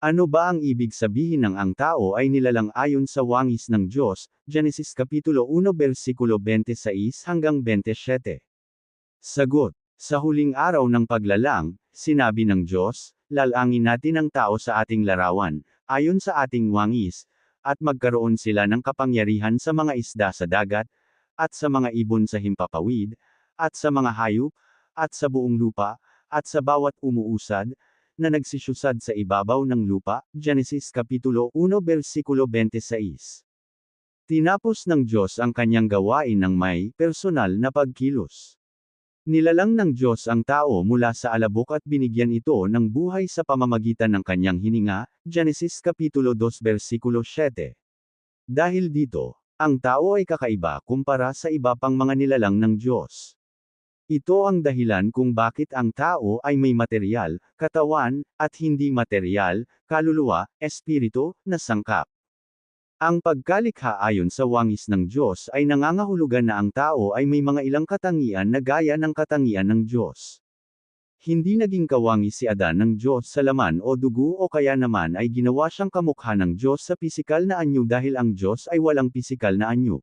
Ano ba ang ibig sabihin ng ang tao ay nilalang ayon sa wangis ng Diyos? Genesis Kapitulo 1 versikulo 26 hanggang 27. Sagot. Sa huling araw ng paglalang, sinabi ng Diyos, lalangin natin ang tao sa ating larawan, ayon sa ating wangis, at magkaroon sila ng kapangyarihan sa mga isda sa dagat, at sa mga ibon sa himpapawid, at sa mga hayop, at sa buong lupa, at sa bawat umuusad, na nagsisyusad sa ibabaw ng lupa, Genesis Kapitulo 1 versikulo 26. Tinapos ng Diyos ang kanyang gawain ng may personal na pagkilos. Nilalang ng Diyos ang tao mula sa alabok at binigyan ito ng buhay sa pamamagitan ng kanyang hininga, Genesis Kapitulo 2 versikulo 7. Dahil dito, ang tao ay kakaiba kumpara sa iba pang mga nilalang ng Diyos. Ito ang dahilan kung bakit ang tao ay may material, katawan, at hindi material, kaluluwa, espiritu, na sangkap. Ang pagkalikha ayon sa wangis ng Diyos ay nangangahulugan na ang tao ay may mga ilang katangian na gaya ng katangian ng Diyos. Hindi naging kawangis si Adan ng Diyos sa laman o dugo o kaya naman ay ginawa siyang kamukha ng Diyos sa pisikal na anyo dahil ang Diyos ay walang pisikal na anyo.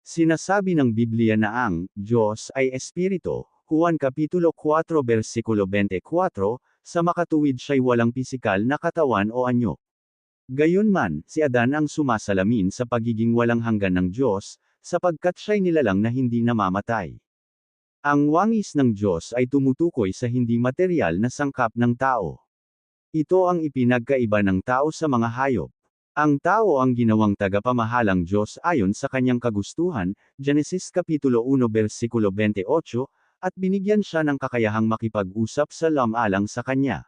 Sinasabi ng Biblia na ang Diyos ay Espiritu, Juan Kapitulo 4 versikulo 24, sa makatuwid siya'y walang pisikal na katawan o anyo. Gayunman, si Adan ang sumasalamin sa pagiging walang hanggan ng Diyos, sapagkat siya'y nilalang na hindi namamatay. Ang wangis ng Diyos ay tumutukoy sa hindi material na sangkap ng tao. Ito ang ipinagkaiba ng tao sa mga hayop. Ang tao ang ginawang tagapamahalang Diyos ayon sa kanyang kagustuhan, Genesis Kapitulo 1 versikulo 28, at binigyan siya ng kakayahang makipag-usap sa lamalang sa kanya.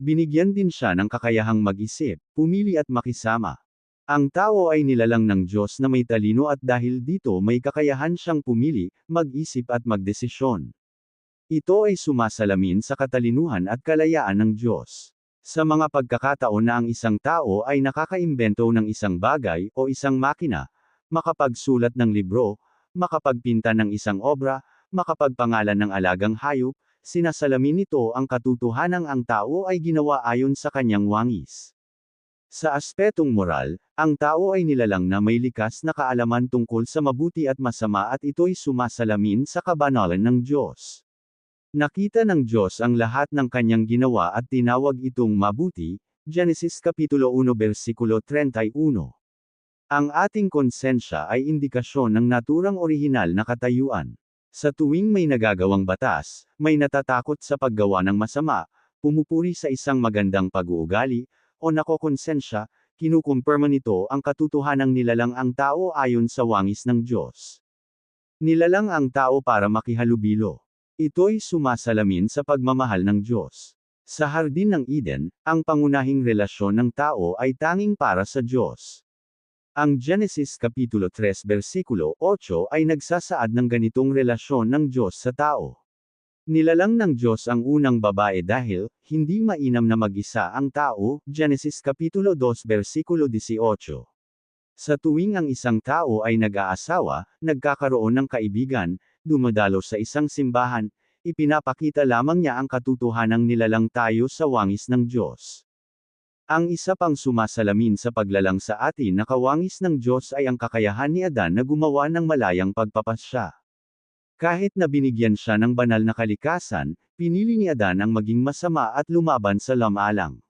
Binigyan din siya ng kakayahang mag-isip, pumili at makisama. Ang tao ay nilalang ng Diyos na may talino at dahil dito may kakayahan siyang pumili, mag-isip at magdesisyon. Ito ay sumasalamin sa katalinuhan at kalayaan ng Diyos. Sa mga pagkakataon na ang isang tao ay nakakaimbento ng isang bagay o isang makina, makapagsulat ng libro, makapagpinta ng isang obra, makapagpangalan ng alagang hayop, sinasalamin nito ang katotohanang ang tao ay ginawa ayon sa kanyang wangis. Sa aspetong moral, ang tao ay nilalang na may likas na kaalaman tungkol sa mabuti at masama at ito'y sumasalamin sa kabanalan ng Diyos. Nakita ng Diyos ang lahat ng kanyang ginawa at tinawag itong mabuti, Genesis Kapitulo 1 versikulo 31. Ang ating konsensya ay indikasyon ng naturang orihinal na katayuan. Sa tuwing may nagagawang batas, may natatakot sa paggawa ng masama, pumupuri sa isang magandang pag-uugali, o nakokonsensya, kinukumpirma nito ang katotohanang nilalang ang tao ayon sa wangis ng Diyos. Nilalang ang tao para makihalubilo. Ito'y sumasalamin sa pagmamahal ng Diyos. Sa Hardin ng Eden, ang pangunahing relasyon ng tao ay tanging para sa Diyos. Ang Genesis Kapitulo 3 versikulo 8 ay nagsasaad ng ganitong relasyon ng Diyos sa tao. Nilalang ng Diyos ang unang babae dahil, hindi mainam na mag-isa ang tao, Genesis Kapitulo 2 versikulo 18. Sa tuwing ang isang tao ay nag-aasawa, nagkakaroon ng kaibigan, dumadalo sa isang simbahan, ipinapakita lamang niya ang katotohanang nilalang tayo sa wangis ng Diyos. Ang isa pang sumasalamin sa paglalang sa atin na kawangis ng Diyos ay ang kakayahan ni Adan na gumawa ng malayang pagpapasya. Kahit na binigyan siya ng banal na kalikasan, pinili ni Adan ang maging masama at lumaban sa lamalang.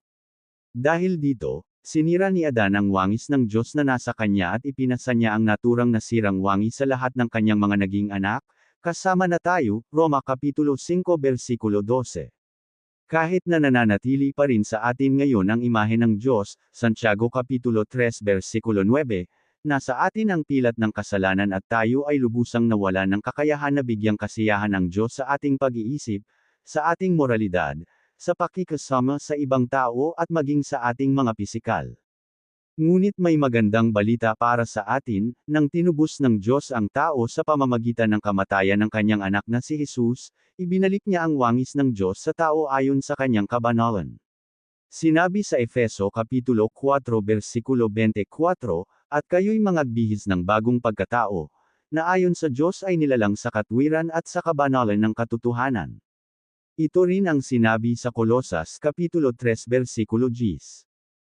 Dahil dito, sinira ni Adan ang wangis ng Diyos na nasa kanya at ipinasa niya ang naturang nasirang wangis sa lahat ng kanyang mga naging anak, Kasama na tayo, Roma Kapitulo 5 versikulo 12. Kahit na nananatili pa rin sa atin ngayon ang imahe ng Diyos, Santiago Kapitulo 3 versikulo 9, nasa atin ang pilat ng kasalanan at tayo ay lubusang nawala ng kakayahan na bigyang kasiyahan ng Diyos sa ating pag-iisip, sa ating moralidad, sa pakikasama sa ibang tao at maging sa ating mga pisikal. Ngunit may magandang balita para sa atin, nang tinubos ng Diyos ang tao sa pamamagitan ng kamatayan ng kanyang anak na si Jesus, ibinalik niya ang wangis ng Diyos sa tao ayon sa kanyang kabanalan. Sinabi sa Efeso Kapitulo 4 versikulo 24, at kayo'y mga bihis ng bagong pagkatao, na ayon sa Diyos ay nilalang sa katwiran at sa kabanalan ng katotohanan. Ito rin ang sinabi sa Kolosas Kapitulo 3 versikulo 10.